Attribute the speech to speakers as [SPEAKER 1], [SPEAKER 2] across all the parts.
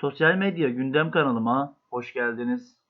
[SPEAKER 1] Sosyal medya gündem kanalıma hoş geldiniz.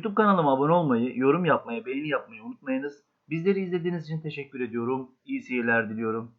[SPEAKER 1] YouTube kanalıma abone olmayı, yorum yapmayı, beğeni yapmayı unutmayınız. Bizleri izlediğiniz için teşekkür ediyorum. İyi seyirler diliyorum.